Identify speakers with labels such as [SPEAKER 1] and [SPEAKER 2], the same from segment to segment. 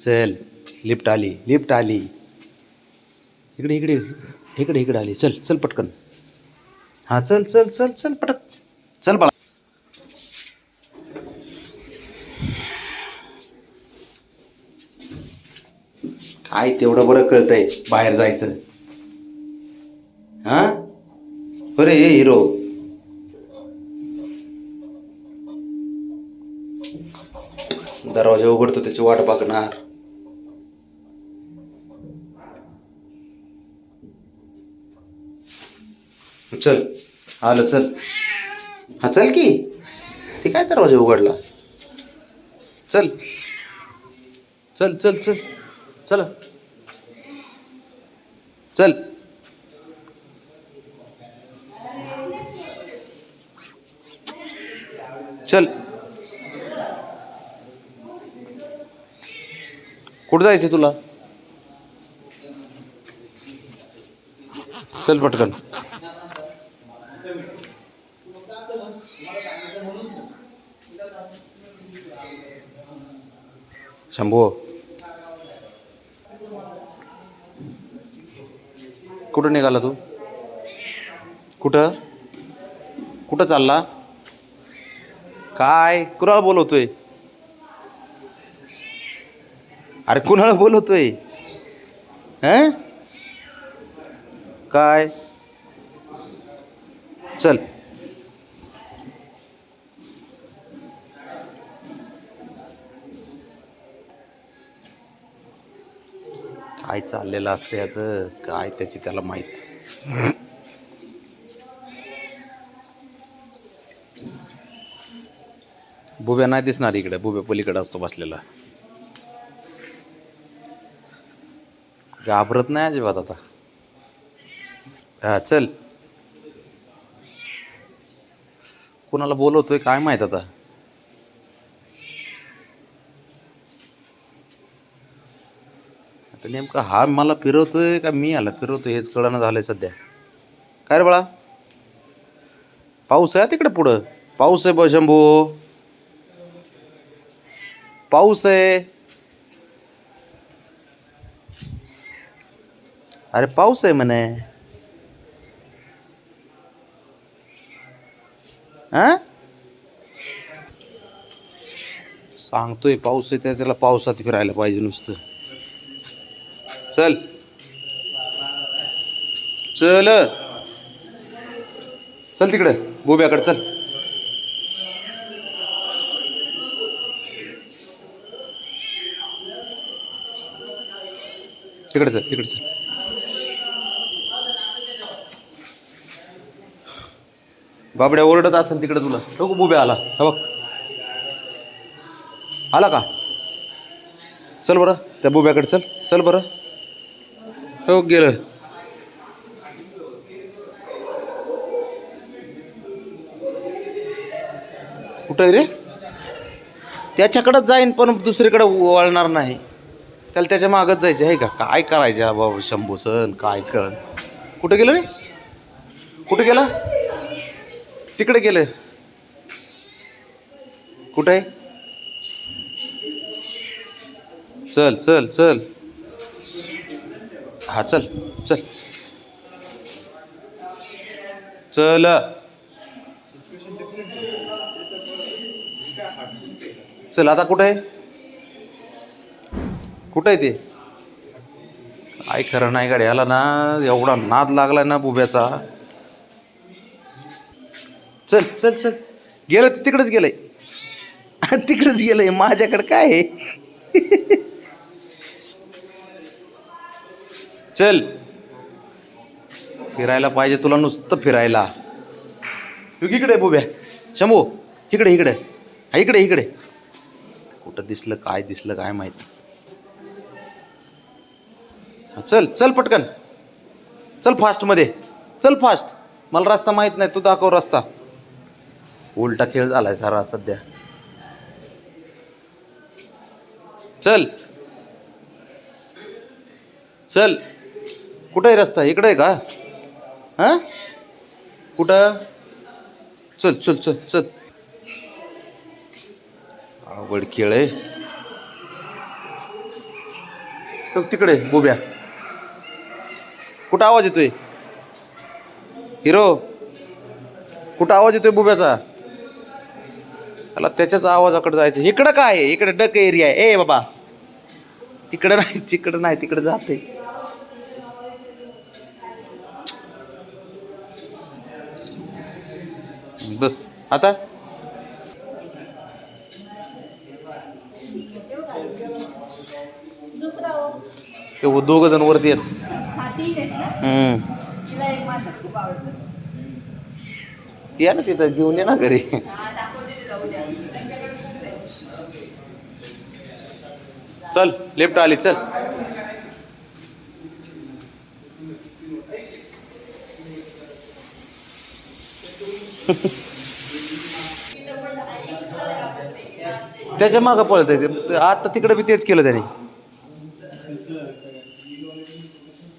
[SPEAKER 1] चल लिफ्ट आली लिफ्ट आली. इकडे इकडे इकडे इकडे आली. चल चल पटकन. हां चल चल चल चल पटक. चल बाळा. काय तेवढं बरं कळतंय बाहेर जायचं? हां? बरे ये हिरो. दरवाजा उघडतो त्याची वाट बघणार. चल. आलं चल. हा चल की. ते काय दरवाजा उघडला? चल. चल चल चल. चल. चल. चल. कुठं जायचं तुला? चल पटकन. शंभू. कुठं निघाला तू? कुठं? कुठं चालला? काय? कुणाला बोलवतोय? अरे कुणाला बोलवतोय? काय? चल. काय चाललेलं असतं याचं? काय त्याची त्याला माहीत? बुब्या नाही दिसणार इकडे. बुब्या पलीकडे असतो बसलेला. घाबरत नाही अजिबात आता. हा चल. कुणाला बोलवतोय काय माहीत आता? तर नेमका हा मला फिरवतोय का मी याला फिरवतोय हेच कळणं झालंय सध्या. काय रे बाळा? पाऊस आहे तिकडे पुढं. पाऊस आहे ब शंभू. पाऊस आहे. अरे पाऊस आहे म्हणे. हा सांगतोय पाऊस आहे त्याला पावसात फिरायला पाहिजे नुसतं. चल. चल. चल तिकडे. गोब्याकडे चल. तिकडे चल तिकडे चल. बाबड्या ओरडत असेल तिकडे तुला. बघू बुब्या आला. हा बघ. आला का? चल बरं. त्या बुब्याकडे चल. चल बरं. हो गेलं. कुठं आहे रे? त्याच्याकडंच जाईन पण दुसरीकडे वळणार नाही. त्याला त्याच्या मागच जायचं आहे का? काय करायचं बाबा शंभू सण? काय कर? कुठं गेलं रे? कुठं गेला? तिकडे गेलं. कुठं आहे? चल चल चल. हा चल चल. चल. चल आता कुठं आहे? कुठं आहे ते? काय खरं नाही आला ना. एवढा नाद लागलाय ना बुब्याचा. चल चल चल. गेलं तिकडेच गेलंय. तिकडेच गेलंय. माझ्याकडे काय आहे? चल. फिरायला पाहिजे तुला नुसतं फिरायला. तू इकडे बुब्या. शंभू इकडे इकडे. हा इकडे इकडे. कुठं दिसलं काय दिसलं काय माहिती. चल चल पटकन. चल फास्टमध्ये चल फास्ट मला रस्ता माहीत नाही तू दाखव रस्ता. उलटा खेळ झालाय सारा सध्या. चल. चल. कुठं आहे रस्ता? इकडे आहे का? हां? कुठं? चल चल चल चल. आवड खेळ आहे. चल तिकडे बोब्या कुठं आवाज येतोय? हिरो कुठं आवाज येतोय बुब्याचा? त्याला त्याच्याच आवाजाकडे जायचं. इकडं काय आहे? इकडे डक एरिया आहे. ए बाबा. तिकडं नाही तिकडं नाही तिकडं जाते बस. आता? दोघ जण वरती
[SPEAKER 2] आवडतं.
[SPEAKER 1] या ना तिथं घेऊन ये ना घरी. चल लेफ्ट आली चल. त्याच्या मागं पळत ते. आता तिकडे बी तेच केलं त्याने.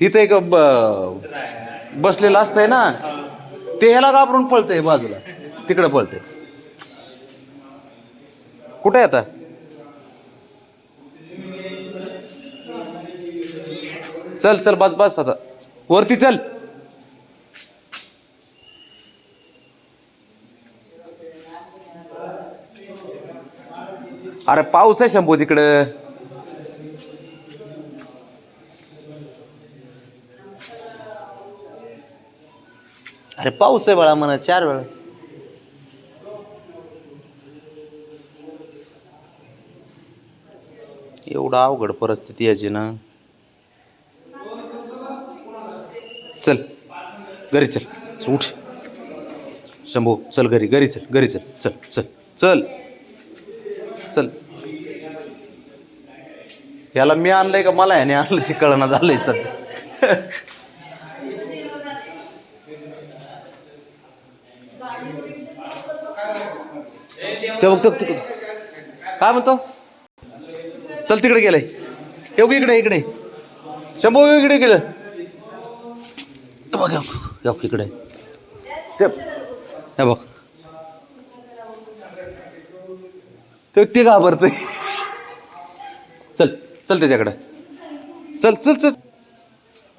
[SPEAKER 1] तिथं एक बसलेलं असतंय ना ते ह्याला घाबरून पळतंय बाजूला. तिकडे पळतंय. कुठे आहे आता? चल चल बस बस आता. वरती चल. अरे पाऊस आहे शंभू तिकडं. अरे पाऊस आहे बाळा म्हणा चार वेळा. एवढं अवघड परिस्थिती याची ना. चल घरी चल. उठ. शंभू चल घरी घरी चल घरी चल चल. चल चल चल. याला मी आणलंय का मला याने आणलं ते कळना झालंय सध्या ते बघतो तिकडे काय म्हणतो? चल तिकडे गेलंय. येऊ इकडे इकडे? शंभू इकडे गेलं बघ येऊ, इकडे. ते बघ. ते ते चल. चल त्याच्याकडे. चल चल चल.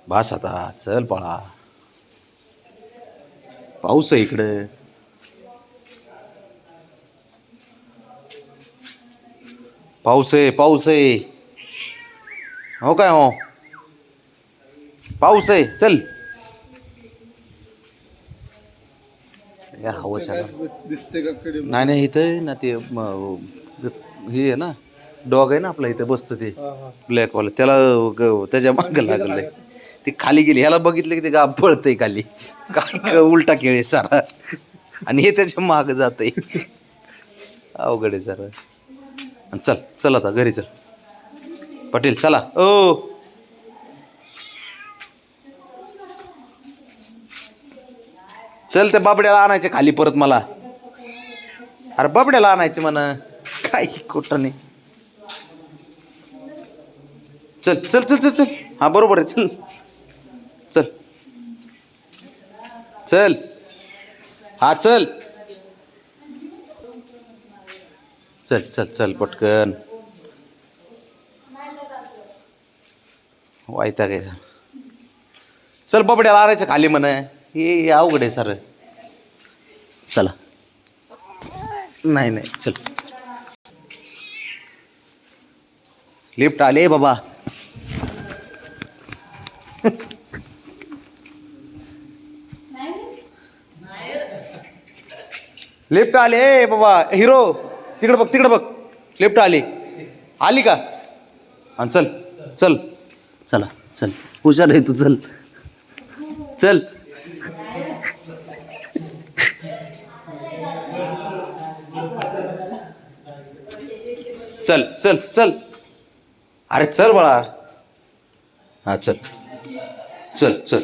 [SPEAKER 1] बास आता चल पळा. पाऊस आहे इकडे. पाऊस आहे पाऊस आहे. हो काय हो? पाऊस आहे चल. या
[SPEAKER 3] कडे?
[SPEAKER 1] नाही नाही इथं ना ते हे आहे ना. डॉग आहे ना आपला इथं बसतं ते. ब्लॅकवाला त्याला ग- त्याच्या मागं लागलंय. ते खाली गेली. ह्याला बघितलं की ते गा पळतंय खाली. क- उलटा खेळ आहे सारा. आणि हे त्याच्या मागं जातंय. अवघड आहे सारा. आणि चल चल आता घरी चल. पटेल चला. ओ! चल त्या बाबड्याला आणायचे खाली परत मला. अरे बाबड्याला आणायचे म्हणा. काय कुठं नाही. चल चल चल चल चल. हा बरोबर आहे. चल. चल. चल. हा चल. चल चल चल पटकन. वायता काय चल बबड्याला आणायचं खाली म्हण. हे अवघड आहे सर. चला. नाही नाही चल. लिफ्ट आले बाबा. लिफ्ट आले ए बाबा हिरो तिकडे बघ तिकडे बघ. लिफ्ट आली. आली का? आणि चल चल. चला चल. हुशार आहे तू चल. चल. चल चल चल. अरे चल बाळा. हा चल. चल चल.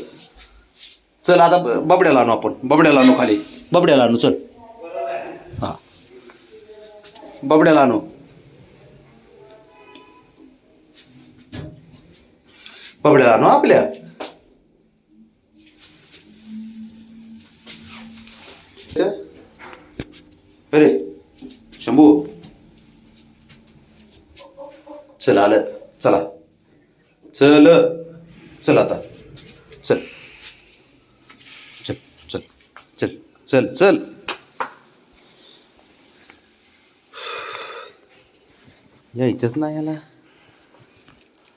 [SPEAKER 1] चल आता बबड्याला आणू आपण. बबड्याला आणू खाली. बबड्याला आणू चल. बबड्याला आणू बबड्याला आणू आपल्या? अरे शंभू. चल आलं. चला. चल. चल आता. चल चल. चल चल. चल चल. यायचंच नाही याला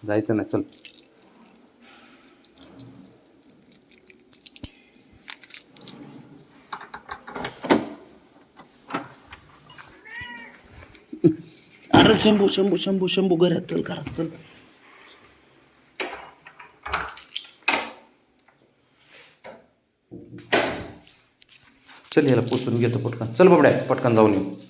[SPEAKER 1] जायचं नाही चल. अरे शंभू शंभू शंभू शंभू घरात चल घरात चल. चल याला पुसून घेतो पटकन. चल बाबड्या पटकन जाऊन येऊ.